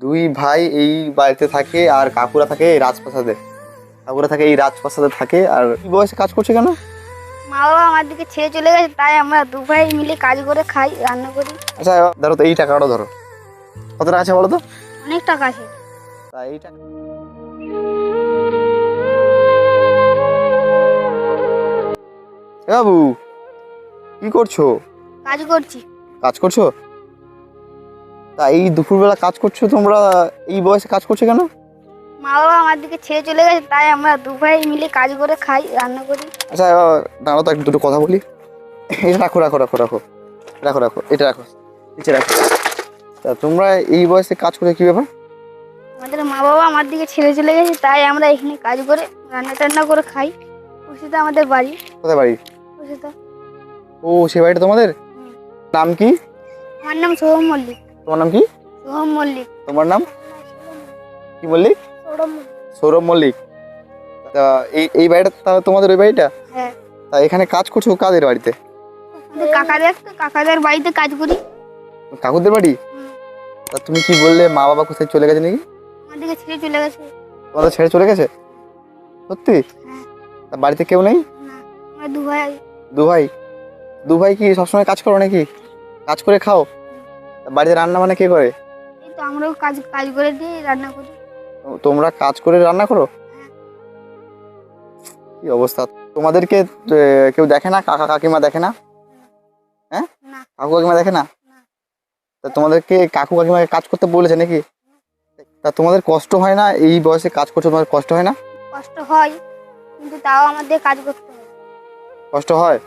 দুই ভাই এই বাড়িতে থাকে আর কাকুরা থাকে এই রাজপ্রাসাদে। কাকুরা থাকে এই রাজপ্রাসাদে থাকে আর কি বয়সে কাজ করছে কেন? মা বাবা আমার দিকে ছেড়ে চলে গেছে তাই আমরা দু ভাই মিলে কাজ করে খাই রান্না করি। আচ্ছা ধরো তো এই টাকাটা ধরো। কত টাকা আছে বলো তো? অনেক টাকা আছে। তা এই টাকা বাবু কি করছ? কাজ করছি। কাজ করছ? তা এই দুপুরবেলা কাজ করছ তোমরা? এই বয়সে কাজ করছ কেন? মা বাবা আমার দিকে ছেড়ে চলে গেছে তাই আমরা দু ভাই মিলে কাজ করে খাই রান্না করি। আচ্ছা দাঁড়াও তো দুটো কথা বলি। এটা রাখো রাখো রাখো রাখো রাখো রাখো এটা রাখো নিচে রাখো। তা তোমরা এই বয়সে কাজ করে কি ব্যাপার? আমাদের মা বাবা আমার দিকে ছেড়ে চলে গেছে তাই আমরা এখানে কাজ করে রান্না টান্না করে খাই। আমাদের বাড়ি। কোথায় বাড়ি? ও সে বাড়িটা তোমাদের? নাম কি? আমার নাম সোহম মল্লিক। তোমার নাম কি? মল্লিক। তোমার নাম? কি মল্লিক? সৌরভ মল্লিক। তা এই এই বাড়িটা তাহলে তোমাদের ওই বাড়িটা? হ্যাঁ। তা এখানে কাজ করছ কাদের বাড়িতে? কাকাদের কাকাদের বাড়িতে কাজ করি। কাকুদের বাড়ি? তা তুমি কি বললে মা বাবা কোথায় চলে গেছে নাকি? আমার ছেড়ে চলে গেছে। তোমাদের ছেড়ে চলে গেছে? সত্যি? হ্যাঁ। তা বাড়িতে কেউ নেই? দু ভাই দু ভাই দু ভাই কি সবসময় কাজ করো নাকি? কাজ করে খাও? বাড়িতে রান্না মানে কে করে? এই তো আমরাও কাজ কাজ করে দিয়ে রান্না করি। তো- তোমরা কাজ করে রান্না করো? কি অবস্থা? তোমাদেরকে এ, কেউ দেখে না? কাকা কাকিমা দেখে না? হ্যাঁ? না। কাকু কাকিমা দেখে না। তা তোমাদেরকে কাকু কাকিমাকে কাজ করতে বলেছে নাকি? তা তোমাদের কষ্ট হয় না? এই বয়সে কাজ করছ তোমাদের কষ্ট হয় না? কষ্ট হয় কিন্তু তাও আমাদের কাজ করতে হয়। কষ্ট হয়?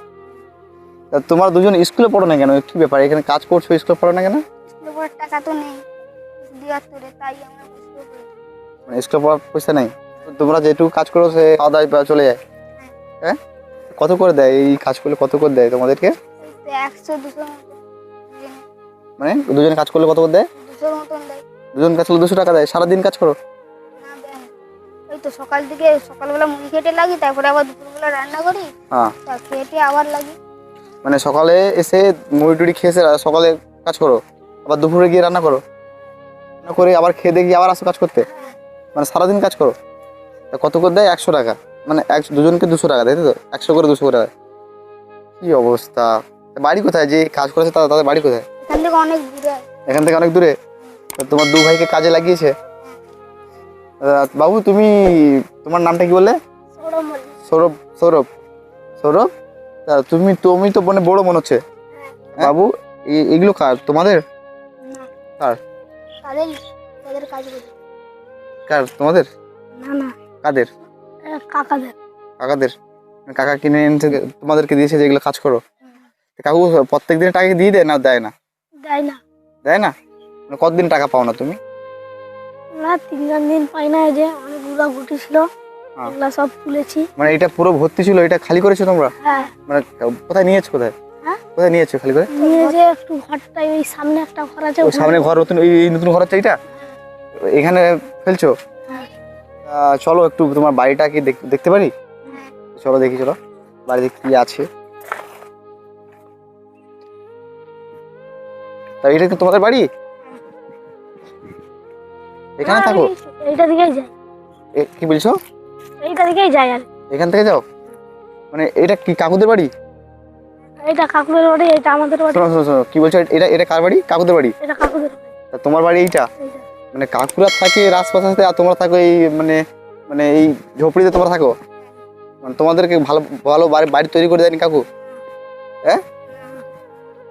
তোমরা দুজন স্কুলে পড়ো না কেন? কি ব্যাপার? এখানে কাজ করছ স্কুলে পড়ো না কেন? স্কুলে পড়ার টাকা তো নেই। দেওয়ার তাই আমরা স্কুলে পড়ি। মানে স্কুলে পড়ার পয়সা নেই? তোমরা যেটুকু কাজ করো সে দাওয়া চলে যায়। হ্যাঁ। কত করে দেয়? এই কাজ করলে কত করে দেয় তোমাদেরকে? একশো দুশো মানে দুজনে কাজ করলে কত করে দেয়? দুশোর মতন দেয়। দুজন কাজ করলে দুশো টাকা দেয়? সারাদিন কাজ করো। ওই তো সকাল থেকে সকালবেলা মুড়ি খেটে লাগি তারপরে আবার দুপুরবেলা রান্না করি। হ্যাঁ। খেটে আবার লাগি। মানে সকালে এসে মুড়ি টুড়ি খেয়ে এসে সকালে কাজ করো আবার দুপুরে গিয়ে রান্না করো। রান্না করে আবার খেয়ে দিয়ে গিয়ে আবার আসো কাজ করতে। মানে সারাদিন কাজ করো। কত করে দেয়? একশো টাকা। মানে এক দুজনকে দুশো টাকা দেয় তো? একশো করে দুশো করে কি অবস্থা? বাড়ি কোথায়? যে কাজ করেছে তাদের তাদের বাড়ি কোথায়? এখান থেকে অনেক দূরে। এখান থেকে অনেক দূরে? তোমার দু ভাইকে কাজে লাগিয়েছে? বাবু তুমি তোমার নামটা কি বললে? সৌরভ সৌরভ। সৌরভ? তা তুমি তুমি তো মানে বড় মনে হচ্ছে। বাবু এ- এগুলো কার? তোমাদের? কার? তাদের তাদের কাজ কার? তোমাদের? না না। কাদের? কাকাদের। কাকাদের? কাকা কিনে এনেছে তোমাদেরকে দিয়েছে যেগুলো কাজ করো। কাকু প্রত্যেক দিন টাকা দিয়ে দেয় না দেয় না? দেয় না। দেয় না? মানে কতদিন টাকা পাও না তুমি? না তিন চার দিন পাই না যে অনেকগুলা গুটি ছিল। হ্যাঁ। এগুলা সব তুলেছি। মানে এটা পুরো ভর্তি ছিল? এটা খালি করেছ তোমরা? হ্যাঁ। মানে কোথায় নিয়েছো কোথায়? হ্যাঁ? কোথায় নিয়েছো খালি করে? নিয়ে যে একটু ঘরটাই ওই সামনে একটা ঘর আছে ওই সামনে ঘর নতুন এই এই নতুন ঘর হচ্ছে এইটা? এখানে ফেলছো? হ্যাঁ। চলো একটু তোমার বাড়িটা কি দেখ- দেখতে পারি? চলো দেখি চলো। বাড়িতে কি আছে? তা এটা কি তোমাদের বাড়ি? এখানে থাকো। এইটা দিকেই যাই। কি বলছো? এইটা দিকেই যাই আর। এখান থেকে যাও? মানে এটা কি কাকুদের বাড়ি? এইটা কাকুদের বাড়ি এইটা আমাদের বাড়ি। শোনো শোনো শোনো কি বলছো? এটা এটা কার বাড়ি? কাকুদের বাড়ি? এটা কাকুদের বাড়ি। তা তোমার বাড়ি এইটা? মানে কাকুরা থাকে রাজপ্রাসাদে আর তোমরা থাকো এই মানে মানে এই ঝোপড়িতে তোমরা থাকো? মানে তোমাদেরকে ভালো ভালো বাড়ি বাড়ি তৈরি করে দেয়নি কাকু? হ্যাঁ?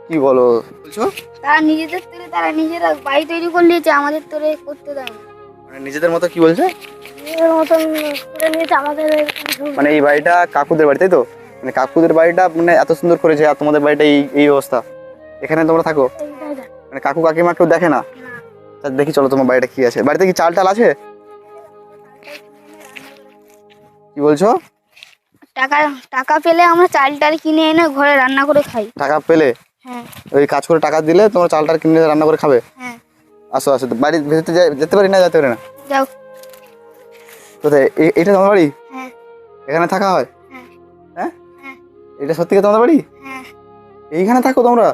কি বলো বলছো? তারা নিজেদের তোরে তারা নিজেরা বাড়ি তৈরি করে নিয়েছে আমাদের তোরে করতে দেয় মানে নিজেদের মতো কি বলছে? মতন করে নিয়েছে আমাদের মানে এই বাড়িটা কাকুদের বাড়ি তাই তো? মানে কাকুদের বাড়িটা মানে এত সুন্দর করেছে আর তোমাদের বাড়িটা এই এই অবস্থা। এখানে তোমরা থাকো। মানে কাকু কাকিমা কেউ দেখে না? দেখি চলো তোমার বাড়িটা কি আছে। বাড়িতে কি চাল টাল আছে? কি বলছো? টাকা টাকা পেলে আমরা চাল টাল কিনে এনে ঘরে রান্না করে খাই। টাকা পেলে? হ্যাঁ। ওই কাজ করে টাকা দিলে তোমরা চালটা কিনে রান্না করে খাবে? হ্যাঁ। আসো আসো। বাড়ি ভেতরে যাই- যেতে পারি না যেতে পারি না? যাও। কোথায় এটা তোমার বাড়ি? হ্যাঁ। এখানে থাকা হয়? হ্যাঁ। হ্যাঁ? হ্যাঁ। এটা সত্যি কি তোমাদের বাড়ি? এইখানে থাকো তোমরা?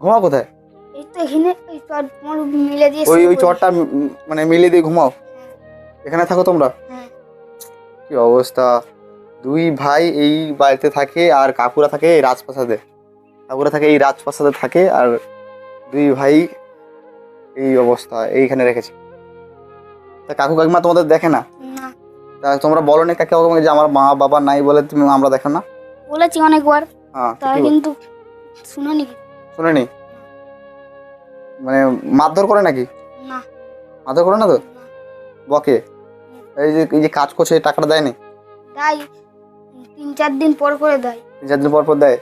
ঘুমাও কোথায়? ওই মিলে দিয়ে ওই চটটা মানে মিলিয়ে দিয়ে ঘুমাও। এখানে থাকো তোমরা? কি অবস্থা? দুই ভাই এই বাড়িতে থাকে আর কাকুরা থাকে এই রাজপ্রাসাদে। কাকুরা থাকে এই রাজপ্রাসাদে থাকে আর দুই ভাই এই অবস্থা এইখানে রেখেছে। তা কাকু কাকিমা তোমাদের দেখে না? না। তা তোমরা বলো না কাকে কাকিমাকে যে আমার মা বাবা নাই বলে তুমি আমরা দেখো না? বলেছি অনেকবার। হ্যাঁ তো কিন্তু শুনেনি। শোনেনি? মানে মারধর করে নাকি? না। মারধর করে না তো? বকে? এই যে এই যে কাজ করছে এই টাকাটা দেয়নি? দেয়। তিন চার দিন পর করে দেয়। তিন চার দিন পর পর দেয়?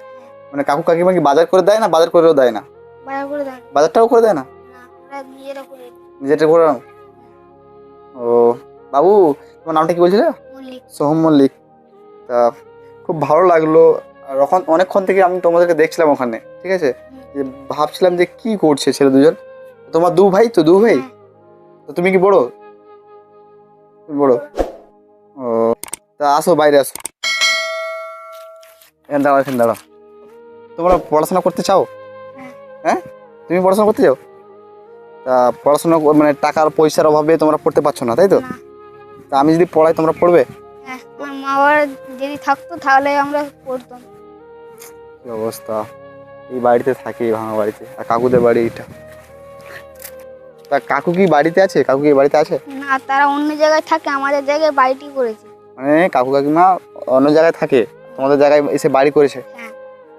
মানে কাকু কাকিমা কি বাজার করে দেয় না বাজার করেও দেয় না? বাজার করে দেয় বাজারটাও করে দেয় না? নিজেরা করে যেটা করে। ও বাবু তোমার নামটা কি বলছিলে? সোহম মল্লিক। তা খুব ভালো লাগল। আর এখন অনেকক্ষণ থেকে আমি তোমাদেরকে দেখছিলাম ওখানে ঠিক আছে? যে ভাবছিলাম যে কি করছে ছেলে দুজন। তোমার দু ভাই তো দু ভাই? হ্যাঁ। তো তুমি কি বড়? তুমি বড়? ও তা আসো বাইরে আসো। এখানে দাঁড়াও এখানে দাঁড়াও। তোমরা পড়াশোনা করতে চাও? হ্যাঁ। হ্যাঁ? তুমি পড়াশোনা করতে চাও? পড়াশোনা মানে টাকার পয়সার অভাবে তোমরা পড়তে পারছ না তাই তো? তা আমি যদি পড়াই তোমরা পড়বে? হ্যাঁ আমার মা বাবার যদি থাকতো তাহলে আমরা পড়তাম। কি অবস্থা? এই বাড়িতে থাকি ভাঙা বাড়িতে। আর কাকুদের বাড়ি তা কাকু কি বাড়িতে আছে? কাকু কি বাড়িতে আছে? না তারা অন্য জায়গায় থাকে আমাদের জায়গায় বাড়িটি করেছে। মানে কাকু কাকিমা অন্য জায়গায় থাকে তোমাদের জায়গায় এসে বাড়ি করেছে? হ্যাঁ।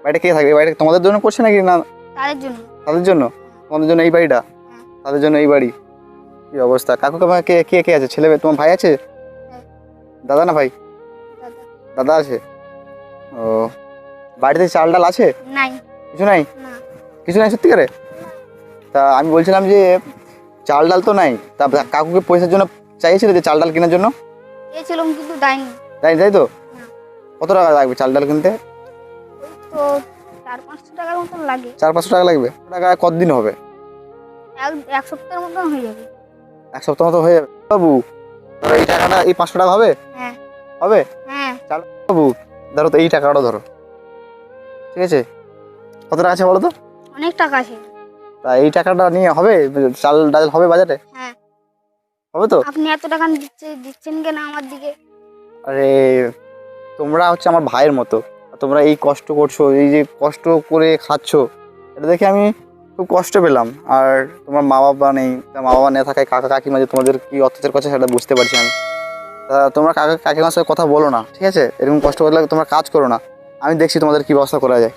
বাড়িটা কে থাকে? বাড়িটা তোমাদের জন্য করছে নাকি না তাদের জন্য। তাদের জন্য? তোমাদের জন্য এই বাড়িটা। তাদের জন্য এই বাড়ি। কি অবস্থা? কাকু কাকিমা কে কে কে আছে? ছেলে মেয়ে? তোমার ভাই আছে। দাদা না ভাই? দাদা আছে? ও। বাড়িতে চাল ডাল আছে? নাই। কিছু নাই? কিছু নাই সত্যি করে তা আমি বলছিলাম যে চাল ডাল তো নাই। তা কাকুকে পয়সার জন্য চাইছিলে যে চাল ডাল কেনার জন্য? চেয়েছিলাম কিন্তু দেয়নি। তাই তাই তো? কত টাকা লাগবে চাল ডাল কিনতে? তো চার পাঁচশো টাকার মতন লাগে। চার পাঁচশো টাকা লাগবে। টাকা কতদিন হবে? এক এক সপ্তাহের মতন হয়ে যাবে। এক সপ্তাহ মতো হয়ে যাবে। বাবু এই টাকাটা এই পাঁচশো টাকা হবে? হ্যাঁ। হবে? হ্যাঁ। বাবু ধরো তো এই টাকাটা ধরো। ঠিক আছে? কত টাকা আছে বলো তো? অনেক টাকা আছে। তা এই টাকাটা নিয়ে হবে? চাল ডাল হবে বাজারে? হ্যাঁ। হবে তো? আপনি এত টাকা দিচ্ছে দিচ্ছেন কেন আমার দিকে? আরে তোমরা হচ্ছে আমার ভাইয়ের মতো। তোমরা এই কষ্ট করছ এই যে কষ্ট করে খাচ্ছ এটা দেখে আমি খুব কষ্ট পেলাম। আর তোমার মা বাবা নেই তা মা বাবা না থাকায় কাকা কাকিমা যে তোমাদের কি অত্যাচার করছে সেটা বুঝতে পারছি আমি। তা তোমরা কাকা কাকিমার সাথে কথা বলো না ঠিক আছে? এরকম কষ্ট করলে তোমরা কাজ করো না। আমি দেখছি তোমাদের কি ব্যবস্থা করা যায়।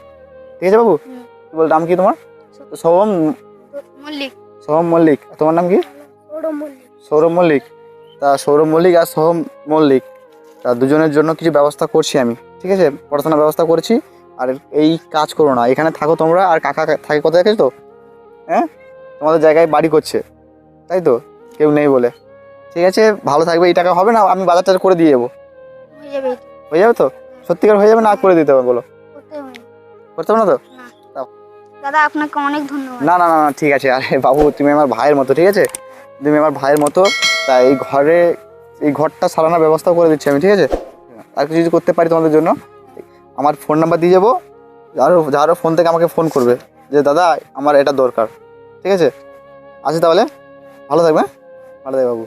ঠিক আছে বাবু? বল নাম কি তোমার? সোহম মল্লিক। সোহম মল্লিক। তোমার নাম কি? সৌরভ মল্লিক। তা সৌরভ মল্লিক আর সোহম মল্লিক তা দুজনের জন্য কিছু ব্যবস্থা করছি আমি। ঠিক আছে? পড়াশোনার ব্যবস্থা করছি। আর এই কাজ করো না। এখানে থাকো তোমরা। আর কাকা থাকে কোথায় দেখেছ? তো হ্যাঁ? তোমাদের জায়গায় বাড়ি করছে। তাই তো? কেউ নেই বলে। ঠিক আছে ভালো থাকবে এই টাকা হবে না আমি বাজার টাজার করে দিয়ে যাব। হয়ে যাবে। হয়ে যাবে তো? সত্যিকার হয়ে যাবে না করে দিতে হবে বলো। করতে হবে না। তো? দাদা আপনাকে অনেক ধন্যবাদ। না না না না ঠিক আছে। আরে বাবু তুমি আমার ভাইয়ের মতো ঠিক আছে? তুমি আমার ভাইয়ের মতো তাই এই ঘরে এই ঘরটা সারানোর ব্যবস্থা করে দিচ্ছি আমি ঠিক আছে? আর কিছু যদি করতে পারি তোমাদের জন্য আমার ফোন নাম্বার দিয়ে যাব। যারও যারও ফোন থেকে আমাকে ফোন করবে যে দাদা আমার এটা দরকার। ঠিক আছে? আসি তাহলে। ভালো থাকবে হ্যাঁ? ভালো থাকবে বাবু।